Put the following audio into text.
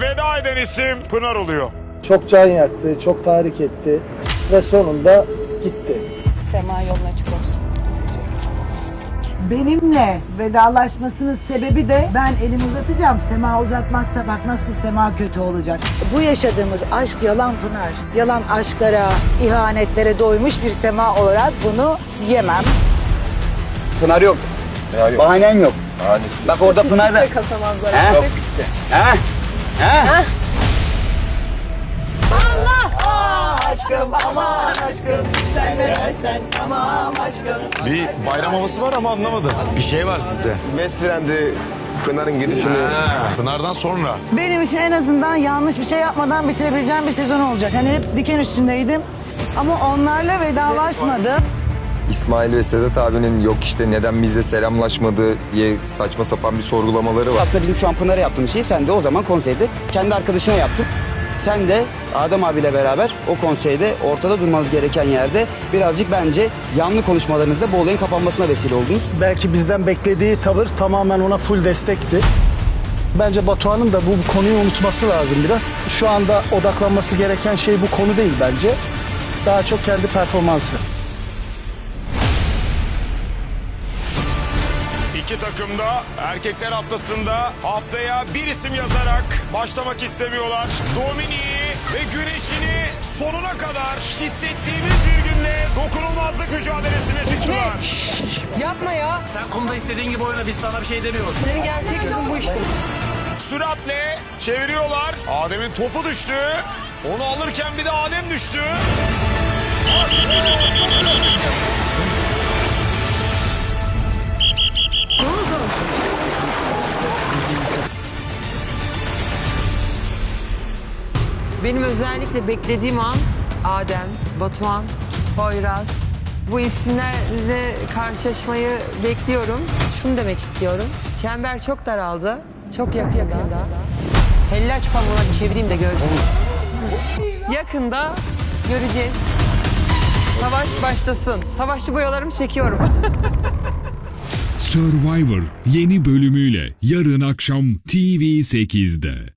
veda eden isim Pınar oluyor. Çok can yaktı, çok tahrik etti ve sonunda gitti. Sema yolun açık olsun. Benimle vedalaşmasının sebebi de ben elimi uzatacağım. Sema uzatmazsa bak nasıl Sema kötü olacak. Bu yaşadığımız aşk yalan Pınar. Yalan aşklara, ihanetlere doymuş bir Sema olarak bunu yemem. Pınar yok. Bahanen yok. Bak orada Pınar da. Kasamazlar He? artık. He? He? Aşkım aman aşkım sen ne dersen tamam aşkım. Bir bayram havası var ama anlamadım. Bir şey var sizde. Westfriend'i Pınar'ın gidişini Pınar'dan sonra. Benim için en azından yanlış bir şey yapmadan bitirebileceğim bir sezon olacak. Hani hep diken üstündeydim. Ama onlarla vedalaşmadım. İsmail ve Sedat abinin yok işte neden bizle selamlaşmadı diye saçma sapan bir sorgulamaları var. Aslında bizim şu an Pınar'a yaptığımız şeyi sen de o zaman konseyde kendi arkadaşına yaptın. Sen de Adem abiyle beraber o konseyde ortada durmanız gereken yerde birazcık bence yanlı konuşmalarınızda bu olayın kapanmasına vesile oldunuz. Belki bizden beklediği tavır tamamen ona full destekti. Bence Batuhan'ın da bu konuyu unutması lazım biraz. Şu anda odaklanması gereken şey bu konu değil bence. Daha çok kendi performansı. İki takım da erkekler haftasında haftaya bir isim yazarak başlamak istemiyorlar. Domini'yi ve güneşini sonuna kadar hissettiğimiz bir günde dokunulmazlık mücadelesine çıktılar. Sen kumda istediğin gibi oyna biz sana bir şey demiyoruz. Senin gerçek yüzün bu işte. Süratle çeviriyorlar. Adem'in topu düştü. Onu alırken bir de Adem düştü. Benim özellikle beklediğim an Adem, Batuhan, Poyraz. Bu isimlerle karşılaşmayı bekliyorum. Şunu demek istiyorum. Çember çok daraldı. Çok yakında. Hellaç pamuğuna çevireyim de görsün. Yakında göreceğiz. Savaş başlasın. Savaşçı boyalarımı çekiyorum. Survivor yeni bölümüyle yarın akşam TV8'de.